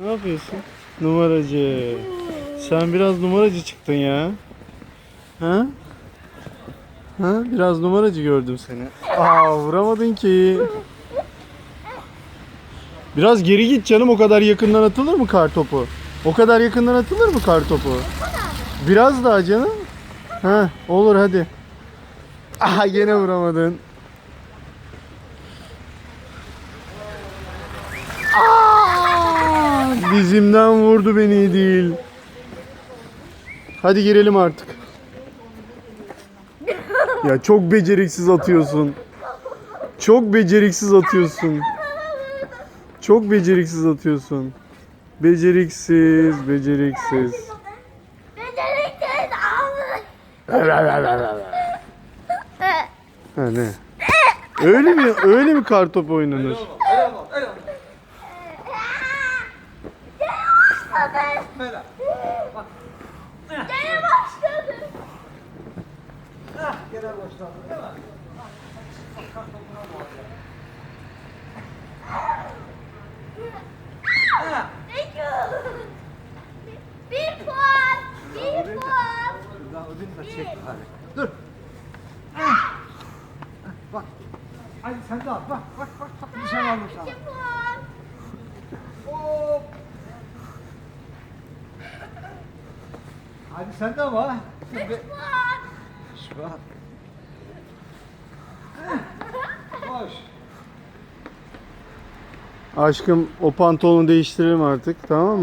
Ne yapıyorsun? Numaracı. Sen biraz numaracı çıktın ya. Ha? Ha? Biraz numaracı gördüm seni. Aa vuramadın ki. Biraz geri git canım o kadar yakından atılır mı kar topu? O kadar yakından atılır mı kar topu? Biraz daha canım. Ha olur hadi. Aha gene vuramadın. Dizimden vurdu beni değil. Hadi girelim artık. Ya çok beceriksiz atıyorsun. Çok beceriksiz atıyorsun. Çok beceriksiz atıyorsun. Beceriksiz, beceriksiz. Beceriksiz Ha ne? Öyle mi? Öyle mi kartop oynanır? Gene başladı. Peki. Bir puan. Bir puan. Dur. Bak. Hadi sen de al. Bak bak bak. bak. Nişan aldım sana. İki puan. Hop. Hadi sen de ama. Be. Puan. Boş. Aşkım o pantolonu değiştirelim artık tamam mı?